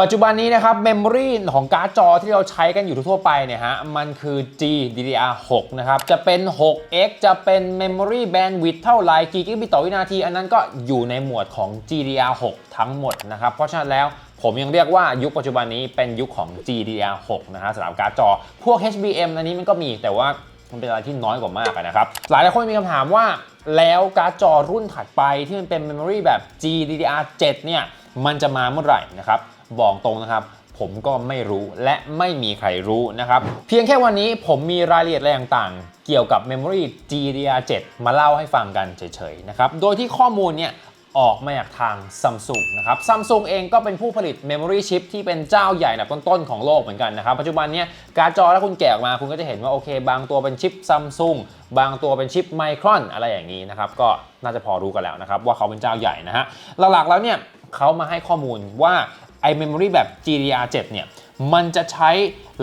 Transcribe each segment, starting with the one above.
ปัจจุบันนี้นะครับเมมโมรีของการ์ดจอที่เราใช้กันอยู่ทั่วไปเนี่ยฮะมันคือ GDDR6 นะครับ จะเป็น 6x จะเป็น Memory Bandwidth เท่าไหร่กี่กิกะบิตต่อวินาที อันนั้นก็อยู่ในหมวดของ GDDR6 ทั้งหมดนะครับ เพราะฉะนั้นแล้วผมยังเรียกว่ายุคปัจจุบันนี้เป็นยุคของ GDDR6 นะฮะสำหรับการ์ดจอ พวก HBM อันนี้มันก็มีแต่ว่ามันเป็นอะไรที่น้อยกว่ามากนะครับ หลายหลายคนมีคำถามว่าแล้วการ์ดจอรุ่นถัดไปที่มันเป็น Memory แบบ GDDR7 เนี่ยมันจะมาเมื่อไหร่นะครับ บอกตรงนะครับ ผมก็ไม่รู้และไม่มีใครรู้นะครับ เพียงแค่วันนี้ผมมีรายละเอียดอะไรต่างๆ เกี่ยวกับ Memory GDDR7 มาเล่าให้ฟังกันเฉยๆนะครับ โดยที่ข้อมูลเนี่ยออกมาจากทาง Samsung นะครับ Samsung เองก็เป็นผู้ผลิต Memory Chip ที่เป็นเจ้าใหญ่อันดับต้นๆของโลกเหมือนกันนะครับ ปัจจุบันเนี้ยการ์ดจอถ้าคุณแกะออกมาคุณก็จะเห็นว่าโอเค บางตัวเป็นชิป Samsung บางตัวเป็นชิป Micron อะไรอย่างนี้นะครับ ก็น่าจะพอรู้กันแล้วนะครับ ว่าเขาเป็นเจ้าใหญ่นะฮะหลักๆแล้วเนี่ยเขามาให้ข้อมูลว่า ไอ memory แบบ GDR7 เนี่ยมันจะใช้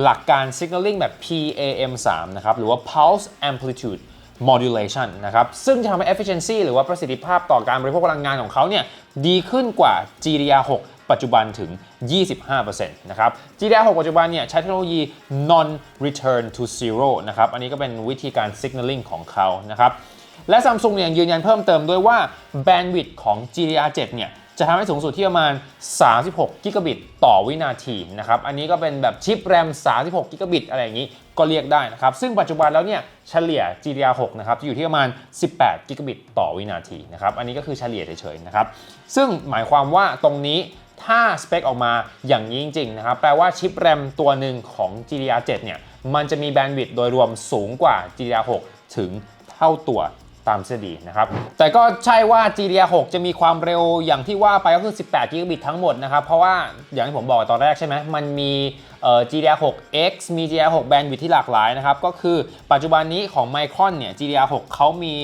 หลักการ signaling แบบ PAM3 นะครับ หรือว่า pulse amplitude modulation นะครับ ซึ่งจะทำให้ efficiency หรือว่าประสิทธิภาพต่อการบริโภคพลังงานของเขาเนี่ยดีขึ้นกว่า GDR6 ปัจจุบันถึง 25%นะครับ GDR6 ปัจจุบันเนี่ยใช้เทคโนโลยี non return to zero นะครับ อันนี้ก็เป็นวิธีการ signaling ของเขานะครับ และ Samsung เนี่ยยืนยันเพิ่มเติมด้วยว่า bandwidth ของ GDR7 เนี่ย จะทำให้สูงสุดที่ประมาณ 36 กิกะบิตต่อวินาทีนะครับ อันนี้ก็เป็นแบบชิปแรม 36 กิกะบิตอะไรอย่างนี้ก็เรียกได้นะครับ ซึ่งปัจจุบันแล้วเนี่ยเฉลี่ย GDDR6 นะครับจะอยู่ที่ประมาณ 18 กิกะบิตต่อวินาทีนะครับ อันนี้ก็คือเฉลี่ยเฉยๆนะครับ ซึ่งหมายความว่าตรงนี้ถ้าสเปคออกมาอย่างนี้จริงๆนะครับ แปลว่าชิปแรมตัวหนึ่งของ GDDR7 เนี่ย มันจะมีแบนด์วิดต์โดยรวมสูงกว่า GDDR6 ถึงเท่าตัว ตามทฤษฎีนะครับ แต่ก็ใช่ว่า GDDR6 จะมีความเร็วอย่างที่ว่าไปก็คือ 18 กิกะบิตทั้งหมดนะครับ เพราะว่าอย่างที่ผมบอกตอนแรกใช่ไหมมันมี GDDR6X มี GDDR6 แบนด์วิดที่หลากหลายนะครับ ก็คือปัจจุบันนี้ของ Micron เนี่ย GDDR6 เขามี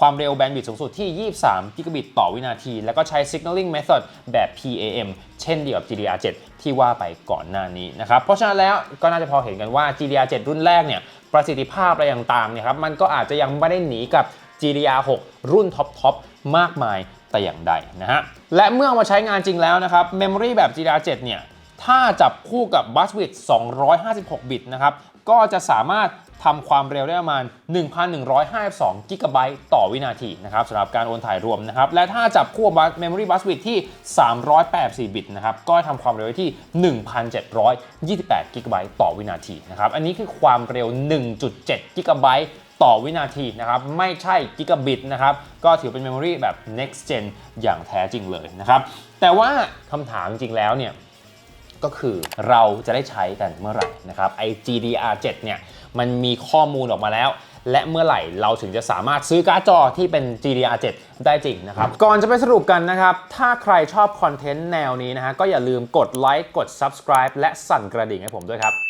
ความเร็วแบนด์วิดต์สูงสุดที่ 23 กิกะบิตต่อวินาที แล้วก็ใช้ signaling method แบบ PAM เช่นเดียวกับ GDDR7 ที่ว่าไปก่อนหน้านี้นะครับ เพราะฉะนั้นแล้วก็น่าจะพอเห็นกันว่า GDDR7 รุ่นแรกเนี่ย ประสิทธิภาพอะไรต่างๆเนี่ยครับ มันก็อาจจะยังไม่ได้หนีกับ GDDR6 รุ่นท็อปๆมากมายแต่อย่างใดนะฮะ และเมื่อเอามาใช้งานจริงแล้วนะครับ Memory แบบ GDDR7 เนี่ย ถ้าจับคู่กับ Bus Width 256 บิตนะครับ ก็จะสามารถทำความเร็วได้ประมาณ 1,152 กิกะไบต์ต่อวินาทีนะครับสำหรับการโอนถ่ายรวมนะครับ และถ้าจับคู่กับ Memory Bus Width ที่ 384 บิตนะครับ ก็ทำความเร็วที่ 1,728 กิกะไบต์ต่อวินาทีนะครับ อันนี้คือความเร็ว 1.7 กิกะไบต์ ต่อวินาทีนะครับ ไม่ใช่กิกะบิตนะครับ ก็ถือเป็นเมมโมรีแบบ next gen อย่างแท้จริงเลยนะครับ แต่ว่าคำถามจริงแล้วเนี่ยก็คือเราจะได้ใช้กันเมื่อไหร่นะครับไอ GDR7 เนี่ยมันมีข้อมูลออกมาแล้ว และเมื่อไหร่เราถึงจะสามารถซื้อการ์ดจอที่เป็น GDR7 ได้จริงนะครับ ก่อนจะไปสรุปกันนะครับ ถ้าใครชอบคอนเทนต์แนวนี้นะฮะก็อย่าลืมกดไลค์กด subscribe และสั่นกระดิ่งให้ผมด้วยครับ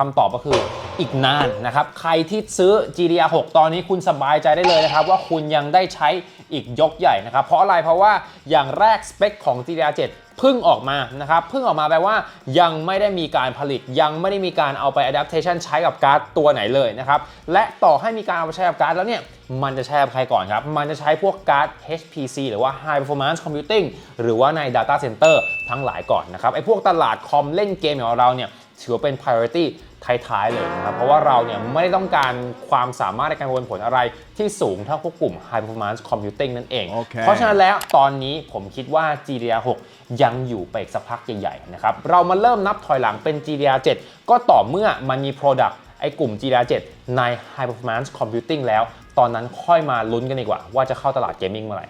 คำตอบก็คืออีกนานนะครับ ใครที่ซื้อ GDR6 ตอนนี้คุณสบายใจได้เลยนะครับ ว่าคุณยังได้ใช้อีกยกใหญ่นะครับ เพราะอะไรเพราะว่าอย่างแรกสเปคของ GDR7 เพิ่งออกมานะครับเพิ่งออกมาแปลว่ายังไม่ได้มีการผลิต ยังไม่ได้มีการเอาไป adaptation ใช้กับการ์ดตัวไหนเลยนะครับ และต่อให้มีการเอาไปใช้กับการ์ดแล้วเนี่ยมันจะใช้กับใครก่อนครับ มันจะใช้พวกการ์ด HPC หรือว่า High Performance Computing หรือว่าใน Data Center ทั้งหลายก่อนนะครับไอ้พวกตลาดคอมเล่นเกมของเราเนี่ยถือว่าเป็น priority ท้ายๆเลยนะครับ เพราะว่าเราเนี่ยไม่ได้ต้องการความสามารถในการประมวลผลอะไรที่สูงเท่าพวกกลุ่ม high performance computing นั่นเองโอเคเพราะฉะนั้นแล้วตอนนี้ผมคิดว่า GDDR6 ยังอยู่ไปอีกสักพักใหญ่ๆนะครับ เรามาเริ่มนับถอยหลังเป็น GDDR7 ก็ต่อเมื่อมันมี product ไอ้กลุ่ม GDDR7 ใน high performance computing แล้ว ตอนนั้นค่อยมาลุ้นกันดีกว่า ว่าจะเข้าตลาดเกมมิ่งเมื่อไหร่